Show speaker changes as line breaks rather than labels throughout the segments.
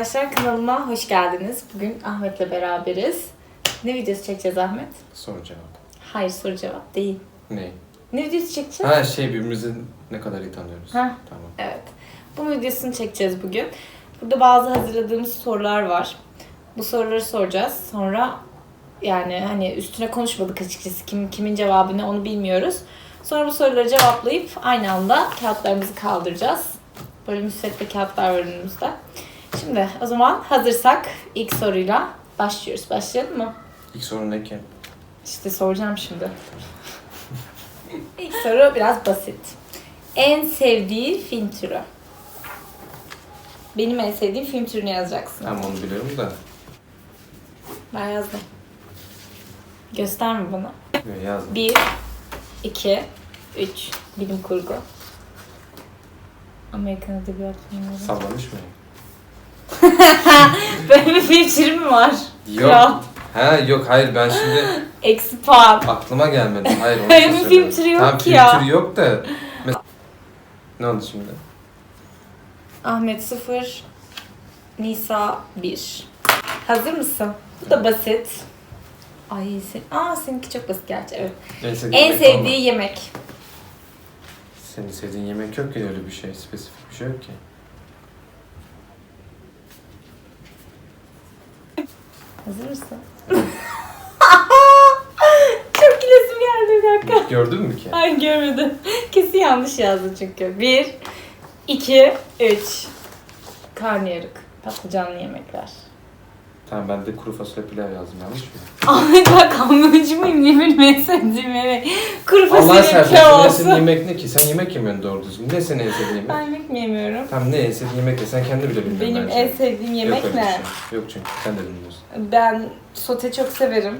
Arkadaşlar. Kanalıma hoş geldiniz. Bugün Ahmet'le beraberiz. Ne videosu çekeceğiz Ahmet?
Soru cevap.
Hayır soru cevap değil.
Ne?
Ne videosu çekeceğiz?
Ha şey birbirimizi ne kadar iyi tanıyoruz.
Ha.
Tamam.
Evet. Bunun videosunu çekeceğiz bugün. Burada bazı hazırladığımız sorular var. Bu soruları soracağız. Sonra yani hani üstüne konuşmadık açıkçası. Kim, kimin cevabı ne onu bilmiyoruz. Sonra bu soruları cevaplayıp aynı anda kağıtlarımızı kaldıracağız. Böyle müsvedde kağıtlar var önümüzde. Şimdi o zaman hazırsak ilk soruyla başlıyoruz. Başlayalım mı?
İlk soru ne ki?
İşte soracağım şimdi. İlk soru biraz basit. En sevdiği film türü. Benim en sevdiğim film türünü yazacaksın.
Tamam onu biliyorum da.
Ben yazdım. Gösterme bana.
Yazdım.
1, 2, 3. Bilim kurgu. Amerikan Edebiyat Filmleri.
Sallamış mı?
Böyle bir türü mü var?
Yok.
Kral.
Ha yok hayır ben şimdi
Eksi puan.
aklıma gelmedi. Hayır onu
Öyle
da
bir
söylüyorum.
film türü yok
tamam,
ki ya.
türü yok da. Mes- ne oldu şimdi?
Ahmet 0, Nisa 1. Hazır mısın? Bu da basit. Ay sen... Aa seninki çok basit gerçi evet.
En sevdiğin
En
yemek
sevdiği yemek.
Senin sevdiğin yemek yok ki öyle bir şey. Spesifik bir şey yok ki.
Hazır mısın? çok gülesim geldi bir dakika.
Gördün mü ki?
Ay görmedim. Kesin yanlış yazdı çünkü. 1, 2, 3. Karnıyarık. Patlıcanlı yemekler.
Tamam ben de kuru fasulye pilav yazdım yanlış mı?
Ahmet ben kamyoncu muyum? Ne bileyim en sevdiğim yemek. Kuru
Allah
fasulye
seversen
pilav
en sevdiğin
olsun.
yemek ne ki? Sen yemek yemiyorsun doğru düzgün. Ne senin en sevdiğin yemek?
Ben yemek mi yemiyorum?
Tamam ne en sevdiğin yemek de sen kendi bile bilmiyorsun
Benim
bence.
en sevdiğim
Yok
yemek
öyle bir
ne?
şey. Yok çünkü sen de bilmiyorsun.
Ben sote çok severim.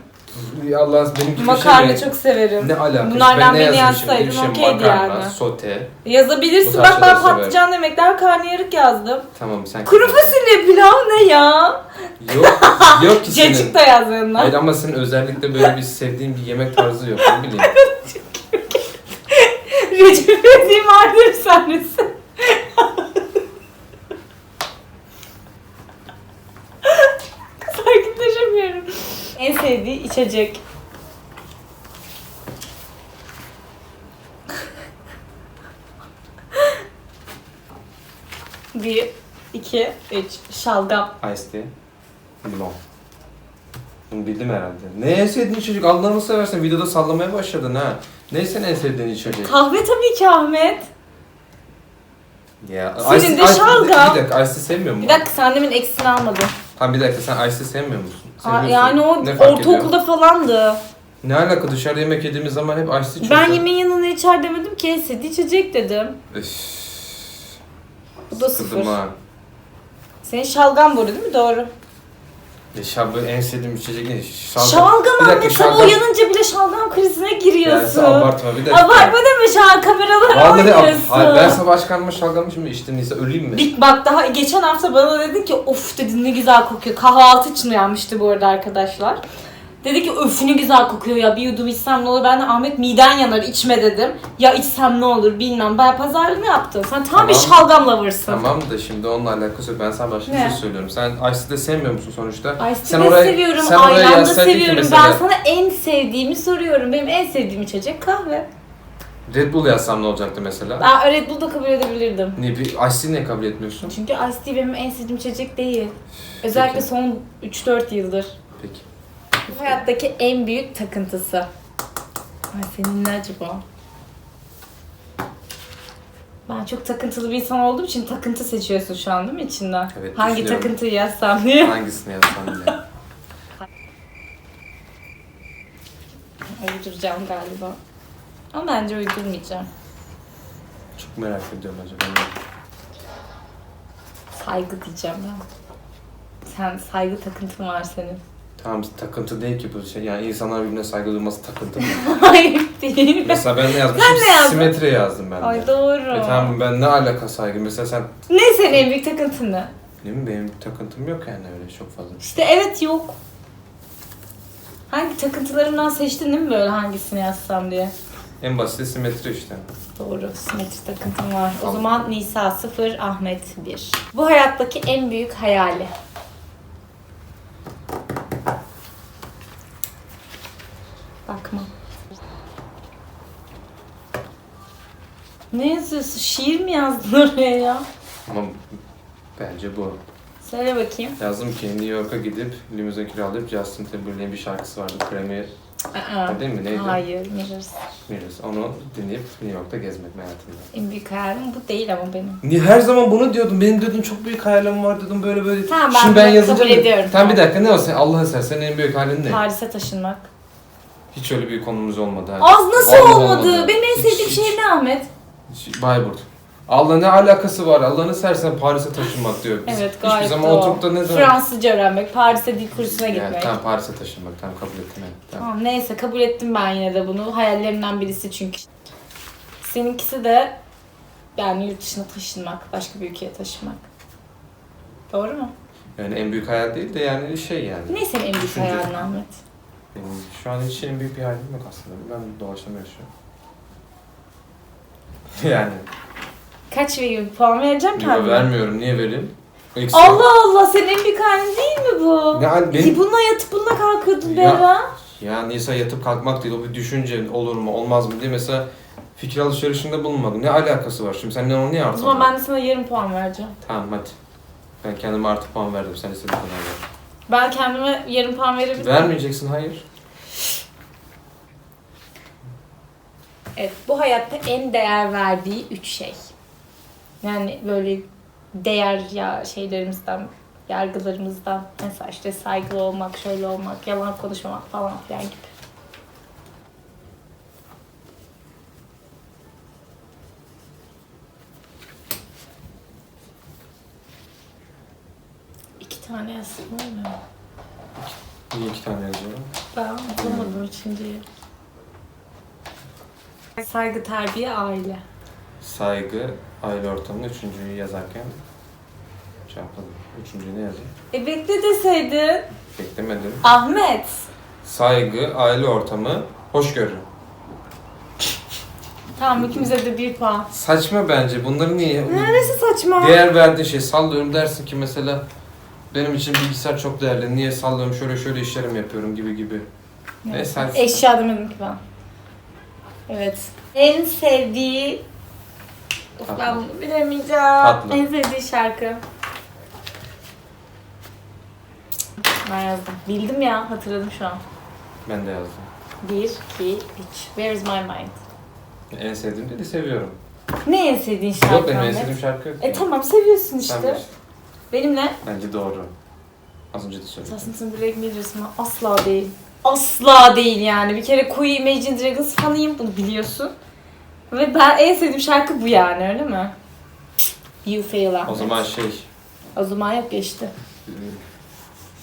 Allah benimki
Makarna
şey
çok severim.
Ne alakası?
Bunlardan
ben ne
beni yazsaydın
şey
okeydi
makarna,
yani.
sote.
Yazabilirsin. Bak ben patlıcan yemekler karnıyarık yazdım.
Tamam sen.
Kuru fasulye pilav ne ya?
Yok yok ki senin.
Cacık da yaz yanına.
Hayır ama senin özellikle böyle bir sevdiğin bir yemek tarzı yok ne bileyim.
Recep İvedik vardır sahnesi. En sevdiği içecek. Bir, iki, üç. Şalgam.
Ice tea. Limon. Bunu bildim herhalde. Ne en sevdiğin içecek? Allah'ını seversen videoda sallamaya başladın ha. Ne senin en sevdiğin içecek?
Kahve tabii ki Ahmet.
Ya,
Senin de şalgam.
Bir dakika Ice tea sevmiyor musun?
Bir dakika sen demin eksini almadın.
Tamam bir dakika sen tea sevmiyor musun?
Aa,
Seviyorsun.
yani o
Ne fark ediyor?
ortaokulda falandı.
Ne alaka dışarıda yemek yediğimiz zaman hep Ice tea içiyorsun.
Ben yemeğin yanına içer demedim ki sevdiği içecek dedim.
Üff.
Bu da
Sıkıldım
sıfır.
ha.
Senin şalgam boru değil mi? Doğru.
Ya şalgam en sevdiğim içecek ne?
Şalgam,
Bir dakika,
sabah
şalgam-
uyanınca bile şalgam krizine
Yani
giriyorsun.
sen abartma bir dakika.
Abartma deme şu an kameralara
Vallahi
oynuyorsun.
hayır, ben sabah çıkarma şalgamı şimdi içtim neyse öleyim mi?
Bir, bak daha geçen hafta bana dedin ki of dedin ne güzel kokuyor. Kahvaltı için uyanmıştı bu arada arkadaşlar. Dedi ki öf ne güzel kokuyor ya bir yudum içsem ne olur. Ben de Ahmet miden yanar içme dedim. Ya içsem ne olur bilmem. Bayağı pazarlığını yaptın. Sen tam bir
Tamam.
şalgam lover'sın.
Tamam da şimdi onunla alakası yok. Ben sana başka bir
Ne?
şey söylüyorum. Sen Ice'ı de sevmiyor musun sonuçta?
Ice
sen oraya,
seviyorum,
sen oraya
ayran da
yazsaydın ki
seviyorum.
mesela,
Ben sana en sevdiğimi soruyorum. Benim en sevdiğim içecek kahve.
Red Bull yazsam ne olacaktı mesela?
Ben Red Bull da kabul edebilirdim.
Ne, bir Ice'ı niye kabul etmiyorsun?
Çünkü Ice Tea benim en sevdiğim içecek değil. Özellikle
Peki.
son 3-4 yıldır.
Peki.
Bu hayattaki en büyük takıntısı. Ay senin ne acaba? Ben çok takıntılı bir insan olduğum için takıntı seçiyorsun şu an değil mi içinden?
Evet,
Hangi
düşünüyorum.
takıntıyı yazsam diye.
Hangisini yazsam diye.
Uyduracağım galiba. Ama bence uydurmayacağım.
Çok merak ediyorum acaba.
Saygı diyeceğim ben. Sen saygı takıntın var senin.
Tamam takıntı değil ki bu şey. Yani insanlar birbirine saygı duyması takıntı mı?
Hayır değil.
mesela ben ne yazmışım?
Sen ne yazdın?
Simetri yazdım ben de.
Ay doğru.
E tamam ben ne alaka saygı? Mesela sen
Ne senin en büyük takıntın ne?
ne mi benim takıntım yok yani öyle çok fazla.
İşte evet yok. Hangi takıntılarımdan seçtin değil mi böyle hangisini yazsam diye?
En basit simetri işte.
Doğru. Simetri takıntım var. O zaman Nisa 0, Ahmet 1. Bu hayattaki en büyük hayali. Bakma. Ne yazıyorsun? Şiir mi yazdın oraya ya?
Ama bence bu.
Söyle bakayım.
Yazdım ki New York'a gidip limuzin kiralayıp Justin Timberlake'in bir şarkısı vardı. Premier
Aa,
değil mi? Neydi?
Hayır, Mirrors.
Mirrors. Onu dinleyip New York'ta gezmek hayatımda.
En büyük hayalim bu değil ama benim.
Niye her zaman bunu diyordum? Benim diyordum çok büyük hayalim var dedim böyle böyle.
Tamam, ben
Şimdi ben yazınca
kabul ediyorum.
Tamam bir dakika ne olsa Allah'ın seversen en büyük halin ne?
Paris'e taşınmak.
Hiç öyle bir konumuz olmadı.
Az nasıl
Vallahi
olmadı? Benim en
Hiç-
sevdiğim
hiç-
şey ne Ahmet?
Bayburt. Allah ne alakası var? Allah'ını sersen Paris'e taşınmak diyor. Biz
Evet
hiçbir
gayet
zaman
doğal.
oturup da ne zaman...
Fransızca öğrenmek, Paris'e dil kursuna
Yani,
gitmek.
tamam Paris'e taşınmak. Tamam kabul ettim. evet, Tamam.
Tamam neyse kabul ettim ben yine de bunu. Hayallerimden birisi çünkü. Seninkisi de yani yurt dışına taşınmak, başka bir ülkeye taşınmak. Doğru mu?
Yani en büyük hayal değil de yani şey yani.
Ne senin en büyük
Düşünce.
hayalin Ahmet?
Benim şu an hiç en büyük bir hayalim yok aslında. Ben doğaçlama yaşıyorum. yani.
Kaç veriyorum? Puan vereceğim
Yok,
kendime.
vermiyorum. Niye vereyim? Eksi.
Allah Allah senin en büyük hayalin değil mi bu?
Yani
Benim...
benim...
Bununla yatıp bununla kalkıyordun
Ya,
ya.
Ya Nisa yatıp kalkmak değil. O bir düşünce olur mu olmaz mı diye mesela fikir alışverişinde bulunmadım. Ne alakası var şimdi? Sen onu niye
O
artı
zaman ben de sana yarım puan vereceğim.
Tamam hadi. Ben kendime artı puan verdim. Sen istediğin kadar ver.
Ben kendime yarım puan verebilir miyim?
Vermeyeceksin hayır.
Evet, bu hayatta en değer verdiği üç şey. Yani böyle değer ya şeylerimizden, yargılarımızdan. Mesela işte saygılı olmak, şöyle olmak, yalan konuşmamak falan filan gibi. İki tane yazsın mi?
Niye iki tane yazıyorum?
Ben bulamadım üçüncüyü. Saygı, terbiye, aile.
Saygı, aile ortamı. Üçüncüyü yazarken çarpalım. Üçüncüyü ne yazayım?
E bekle deseydin.
Beklemedim.
Ahmet.
Saygı, aile ortamı, hoşgörü.
Tamam ikimize de bir puan.
Saçma bence. Bunları niye?
Neresi saçma?
Değer verdiğin şey sallıyorum dersin ki mesela benim için bilgisayar çok değerli. Niye sallıyorum şöyle şöyle işlerim yapıyorum gibi gibi. Neyse sen
Eşya demedim ki ben. Evet. En sevdiği... Of
Tatlı.
ben bunu bilemeyeceğim.
Tatlı.
En sevdiği şarkı. Ben yazdım. Bildim ya hatırladım şu an.
ben de yazdım.
Bir, iki, üç. Where's my mind?
En sevdiğim dedi seviyorum.
Ne en sevdiğin şarkı
Yok benim en
Ahmet?
sevdiğim şarkı yok.
E tamam seviyorsun
Sen
işte.
bilirsin.
Benimle
Bence doğru. Az önce de söyledim.
Justin Timberlake diyorsun? Asla değil. Asla değil yani. Bir kere Koyu Imagine Dragons fanıyım. Bunu biliyorsun. Ve ben en sevdiğim şarkı bu yani öyle mi? You Fail Ahmet.
O zaman şey
O zaman yok geçti.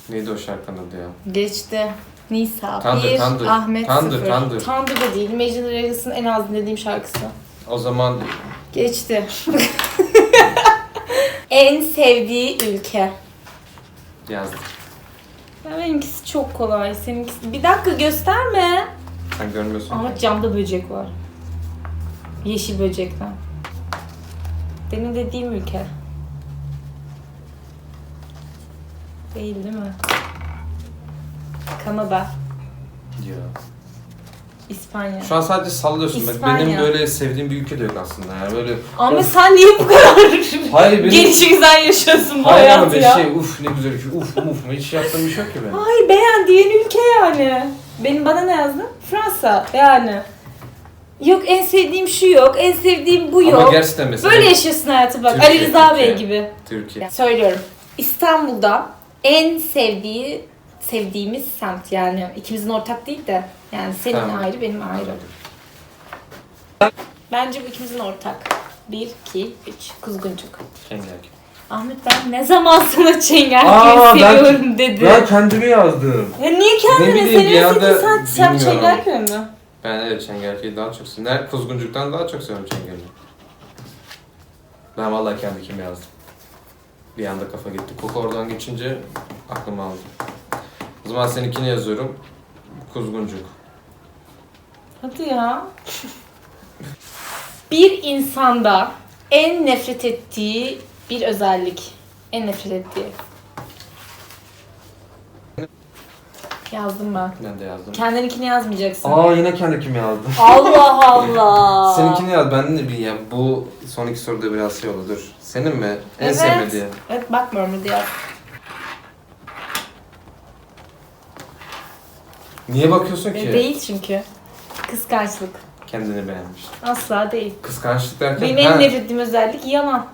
neydi o şarkının adı ya?
Geçti. Nisa.
Thunder,
bir,
Thunder.
Ahmet
Thunder,
sıfır.
Thunder.
Thunder da değil. Imagine Dragons'ın en az dinlediğim şarkısı.
O zaman
Geçti. en sevdiği ülke.
yazdım.
Ya benimkisi çok kolay. Seninkisi... Bir dakika gösterme.
Sen görmüyorsun.
Ama camda böcek var. Yeşil böcekten. Benim dediğim ülke. Değil değil mi? Kanada,
Ya.
İspanya.
Şu an sadece sallıyorsun. Bak
İspanya.
benim böyle sevdiğim bir ülke de yok aslında. Yani böyle
Ama
Of.
sen niye bu kadar
Hayır, benim-
gelişi güzel yaşıyorsun bu
Hayır ama
hayatı
bir
ya?
şey uf ne güzel ülke uf uf hiç yaptığım bir şey yok ki benim.
Hayır beğendiğin ülke yani. Benim bana ne yazdın? Fransa yani. Yok en sevdiğim şu yok, en sevdiğim bu
Ama
yok.
gerçekten mesela
Böyle yaşıyorsun hayatı bak.
Türkiye,
Ali Rıza Bey
Türkiye.
gibi.
Türkiye.
Söylüyorum. İstanbul'da en sevdiği sevdiğimiz semt yani ikimizin ortak değil de yani senin
Tamam.
ayrı benim ayrı. Bence bu ikimizin ortak. Bir, iki, üç. Kuzguncuk.
Çengelköy.
Ahmet ben ne zaman sana Çengelköy'ü
Aa, ben-
seviyorum dedi.
Ben kendimi yazdım.
Ya niye kendine
Ne bileyim, bir
seviyorsun ki
anda
sen, sen
bilmiyorum.
Çengelköy mü?
Ben evet Çengelköy'ü daha çok seviyorum. Ner Kuzguncuk'tan daha çok seviyorum Çengelköy'ü. Ben vallahi kendi kimi yazdım. Bir anda kafa gitti. Koku oradan geçince aklıma aldı. O zaman seninkini yazıyorum. Kuzguncuk.
Hadi ya. Bir insanda en nefret ettiği bir özellik. En nefret ettiği. Yazdım ben.
Ben de yazdım.
Kendininkini yazmayacaksın.
Aa yine kendi kim yazdım.
Allah Allah.
Seninkini yaz. Ben de bir ya bu son iki soruda biraz şey oldu. Dur. Senin mi? En
Evet.
sevmediğin.
Evet bakmıyorum hadi yaz.
Niye bakıyorsun ki?
Değil çünkü. Kıskançlık.
Kendini beğenmiş.
Asla değil.
Kıskançlık derken
Benim en nefret ettiğim özellik yalan.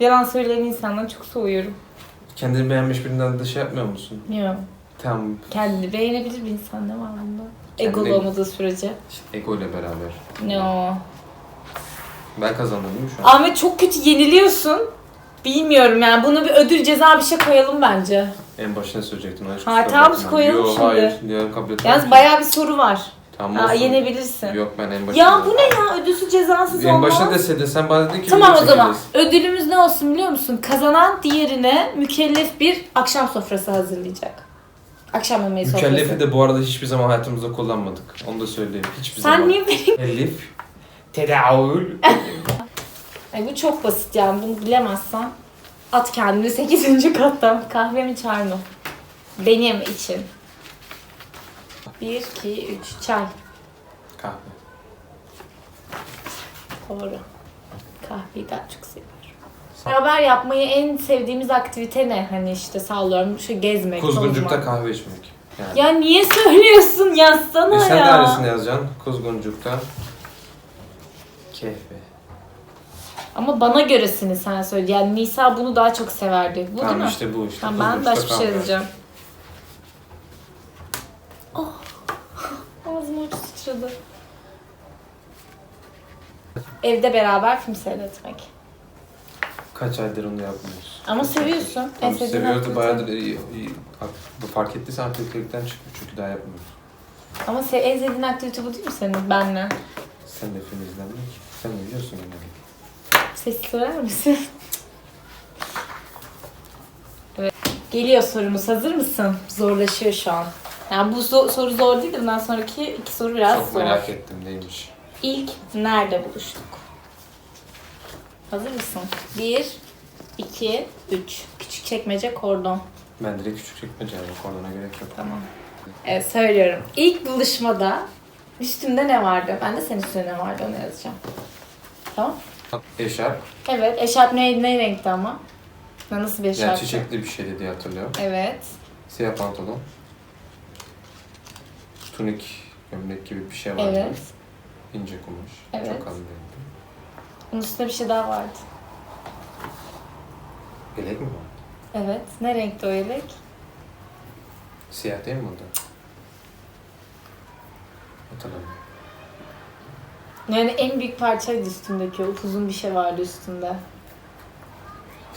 Yalan söyleyen insandan çok soğuyorum.
kendini beğenmiş birinden de şey yapmıyor musun?
Yok.
Tam
Kendini beğenebilir bir insan ne var bunda? Egolu olmadığı sürece.
işte ego ile beraber.
No.
Ben kazandım değil mi şu an?
Ahmet çok kötü yeniliyorsun. Bilmiyorum yani. Buna bir ödül ceza bir şey koyalım bence.
En başına söyleyecektim. Hiç
Ha, tamam,
bakma.
koyalım
Yo,
şimdi.
hayır. Diğer kabul etmem
Yalnız bayağı bir soru var.
Tamam
Aa,
olsun.
yenebilirsin.
Yok ben en başında.
Ya bu ne ya? Ödülsüz cezasız
En
olmaz.
başta deseydin sen bana dedin ki
Tamam
video
o zaman.
çekeceğiz.
Ödülümüz ne olsun biliyor musun? Kazanan diğerine mükellef bir akşam sofrası hazırlayacak. Akşam yemeği sofrası.
Mükellefi de bu arada hiçbir zaman hayatımızda kullanmadık. Onu da söyleyeyim. Hiçbir
Sen
zaman.
niye benim...
Elif. Tedavül.
Ay bu çok basit yani bunu bilemezsen at kendini 8. kattan. Kahve mi çay mı? Benim için. 1, 2, 3 çay.
Kahve.
Doğru. Kahveyi daha çok seviyorum. Beraber yapmayı en sevdiğimiz aktivite ne? Hani işte sallıyorum şu gezmek,
Kuzguncukta
tozmak.
kahve içmek. Yani.
Ya niye söylüyorsun? Yazsana
E sen
ya.
de aynısını yazacaksın. Kuzguncukta. Keyfe.
Ama bana göresini sen söyle. Yani Nisa bunu daha çok severdi. Bu
Tamam
değil mi?
işte bu işte.
Tamam ben başka bir şey yazacağım. Oh. Ağzıma uç sıçradı. Evde beraber film seyretmek.
Kaç aydır onu yapmıyoruz.
Ama seviyorsun. En
Tamam,
sevdiğin
seviyoruz da bayağıdır iyi, iyi, bak, bu fark ettiysen artık klikten çıkmış çünkü daha yapmıyoruz.
Ama se- en sevdiğin aktivite bu değil mi senin? Benle.
Sen de film izlemek. Sen biliyorsun yani.
Ses söyler misin? evet. Geliyor sorumuz. Hazır mısın? Zorlaşıyor şu an. Yani bu zo- soru zor değil de bundan sonraki iki soru biraz
Çok
zor.
merak ettim neymiş.
İlk nerede buluştuk? Hazır mısın? Bir, iki, üç. Küçük çekmece kordon.
Ben direkt küçük çekmece yani kordona gerek yok.
Tamam. Evet söylüyorum. İlk buluşmada üstümde ne vardı? Ben de senin üstünde ne vardı onu yazacağım. Tamam.
Eşarp.
Evet. Eşarp ne, ne renkti ama? Nasıl bir
Yani
eşarp?
çiçekli bir şeydi diye hatırlıyorum.
Evet.
Siyah pantolon. Tunik gömlek gibi bir şey vardı.
Evet.
İnce kumaş.
Evet.
Çok az renkli.
Bunun üstünde bir şey daha vardı.
Yelek mi var?
Evet. Ne renkti o yelek?
Siyah değil mi o da? Hatırlamıyorum.
Yani en büyük parçaydı üstündeki. Upuzun bir şey vardı üstünde.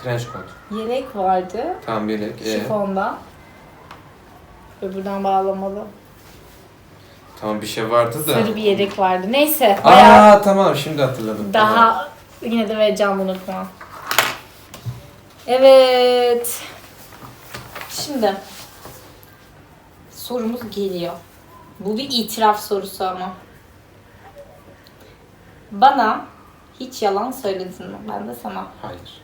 Trench coat.
Yelek vardı.
Tamam yelek. Ee,
Şifonda. Öbürden bağlamalı.
tamam bir şey vardı da.
Sarı bir yelek vardı. Neyse. Bayağı
Aa tamam şimdi hatırladım. Tamam.
daha yine de vereceğim unutma. Evet. Şimdi sorumuz geliyor. Bu bir itiraf sorusu ama. Bana hiç yalan söyledin mi? Ben de sana.
Hayır.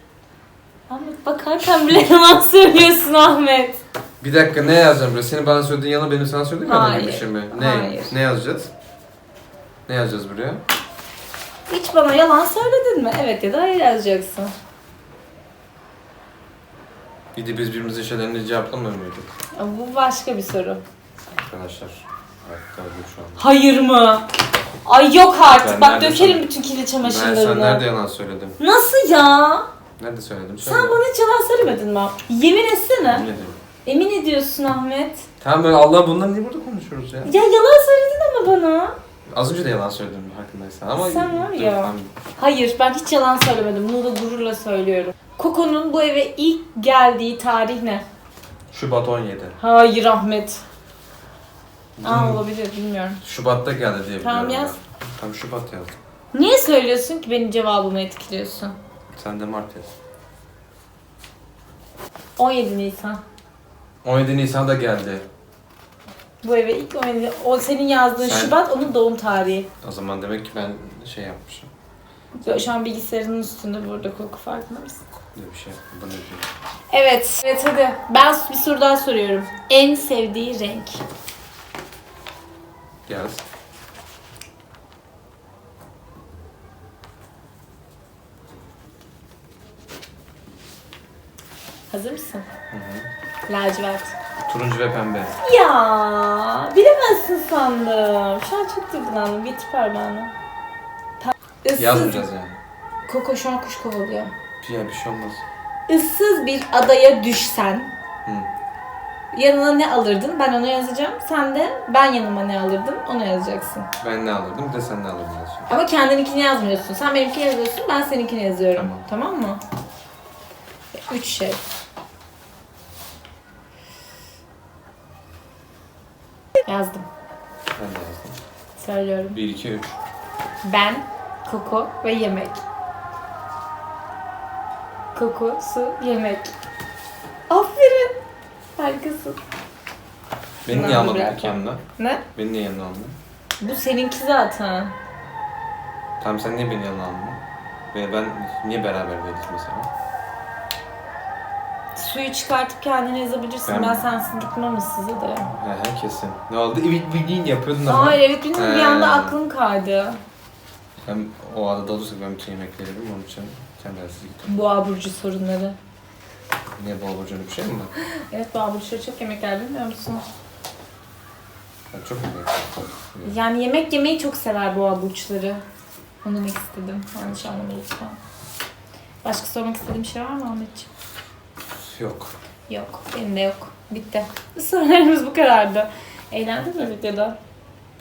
Ahmet bakarken bile yalan söylüyorsun Ahmet.
Bir dakika ne yazacağım buraya? Senin bana söylediğin yalan benim sana söylediğim yalan
Hayır.
gibi bir şey mi? Ne?
Hayır.
Ne yazacağız? Ne yazacağız buraya?
Hiç bana yalan söyledin mi? Evet ya da hayır yazacaksın.
Gidip biz birbirimizin şeylerini cevaplamıyor muyduk?
Bu başka bir soru.
Arkadaşlar. Bu şu an.
Hayır mı? Ay yok artık.
Ben
Bak
nerede
dökerim
sana-
bütün kirli
Ben
çamaşırlarını.
nerede yalan söyledim?
Nasıl ya?
Nerede söyledim? Söyle.
Sen bana hiç yalan söylemedin mi? Yemin etsene. Emin ediyorsun Ahmet.
Tamam böyle Allah bunları niye burada konuşuyoruz ya?
Ya yalan söyledin ama bana.
Az önce de yalan söyledim farkındaysan ama...
Sen var
Dur,
ya.
tamam.
Hayır ben hiç yalan söylemedim. Bunu da gururla söylüyorum. Koko'nun bu eve ilk geldiği tarih ne?
Şubat 17.
Hayır Ahmet. Aa olabilir bilmiyorum.
Şubat'ta geldi diye biliyorum.
Tamam, yaz.
ben. Tamam Şubat yazdım.
Niye söylüyorsun ki benim cevabımı etkiliyorsun?
Sen de Mart yaz.
17 Nisan.
17 Nisan'da geldi.
Bu eve ilk 17. O senin yazdığın
Sen-
Şubat onun doğum tarihi.
O zaman demek ki ben şey yapmışım.
Şu an bilgisayarın üstünde burada koku farkında mısın?
Ne bir şey. Bu ne diyor?
Evet. Evet hadi. Ben bir soru daha soruyorum. En sevdiği renk.
Yaz.
Hazır mısın?
Hı hı.
Lacivert.
Turuncu ve pembe.
Ya bilemezsin sandım. Şu an çok duygulandım. Parmağını. Pa- Issız.
Yazmayacağız yani.
Koko şu an kuş kovalıyor.
Ya bir şey olmaz.
Issız bir adaya düşsen
Hı.
Yanına ne alırdın? Ben onu yazacağım. Sen de ben yanıma ne alırdım onu yazacaksın.
Ben ne alırdım bir de sen ne alırdın yazıyor.
Ama kendininkini yazmıyorsun. Sen benimkini yazıyorsun, ben seninkini yazıyorum.
Tamam.
Tamam mı? Üç şey. Yazdım.
Ben de yazdım.
Söylüyorum.
1, 2, 3.
Ben, koku ve yemek. Koku, su, yemek. Harikasın.
Beni
Ben
niye almadın peki yanına?
Ne?
Beni niye yanına almadın?
Bu seninki zaten.
Tamam sen niye beni yanına almadın? Ve ben niye beraber değiliz mesela?
Suyu çıkartıp kendine yazabilirsin. Ben,
Ben-
sensiz gitmem size de.
He he kesin. Ne oldu? Evet bildiğin yapıyordun ama.
Hayır evet benim bir
He.
anda aklım kaydı.
Hem o adada olursak ben bütün yemekleri yedim onun için kendisiz gittim.
Boğa burcu sorunları.
Niye bol burcunda bir şey mi var?
Evet burçları çok yemek yer bilmiyor musun?
Ben çok yemek.
Yani yemek yemeyi çok sever boğa burçları. Onu demek istedim. Yanlış anlama lütfen. Başka sormak istediğim şey var mı Ahmetciğim?
Yok.
Yok. Benim de yok. Bitti. Sorularımız bu kadardı. Eğlendin mi videoda?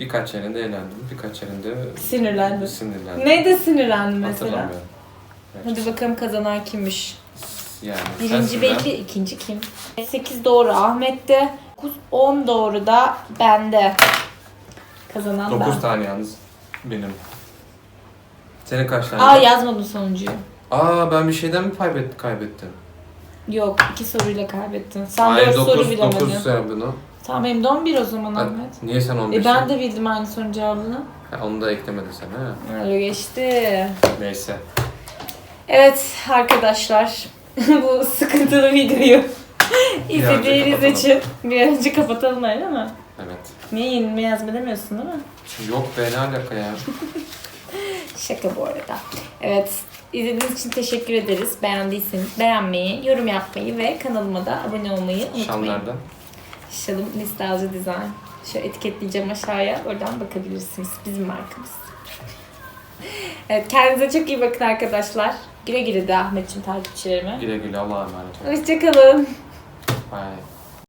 Birkaç yerinde eğlendim, birkaç yerinde
Sinirlendim.
sinirlendim.
Neyde sinirlendin mesela?
Hatırlamıyorum.
Hadi bakalım kazanan kimmiş?
Yani
Birinci
sensin ben.
belli, ikinci kim? 8 doğru Ahmet'te. 9, 10 doğru da bende. Kazanan
9
ben.
tane yalnız benim. Senin kaç tane?
Aa yazmadım sonuncuyu.
Aa ben bir şeyden mi kaybet, kaybettim?
Yok iki soruyla kaybettin. Sen
Hayır
4 soru
9,
bilemedin.
9 sen bunu.
Tamam benim de 11 o zaman
Ha,
Ahmet.
Niye sen 11
E ben de bildim aynı sorunun cevabını.
Ha, onu da eklemedin sen ha.
Öyle geçti.
Neyse.
Evet arkadaşlar. bu sıkıntılı videoyu izlediğiniz
kapatalım.
için bir an önce kapatalım öyle mi?
Evet.
Niye yenilme yazma demiyorsun değil mi?
Yok be ne alaka ya.
Şaka bu arada. Evet. izlediğiniz için teşekkür ederiz. Beğendiyseniz beğenmeyi, yorum yapmayı ve kanalıma da abone olmayı unutmayın.
Şamlardan.
Şalım Nostalji Design. Şöyle etiketleyeceğim aşağıya. Oradan bakabilirsiniz. Bizim markamız. Evet kendinize çok iyi bakın arkadaşlar. Güle güle de Ahmetciğim takipçilerime.
Güle güle Allah'a emanet olun.
Hoşçakalın.
Bye.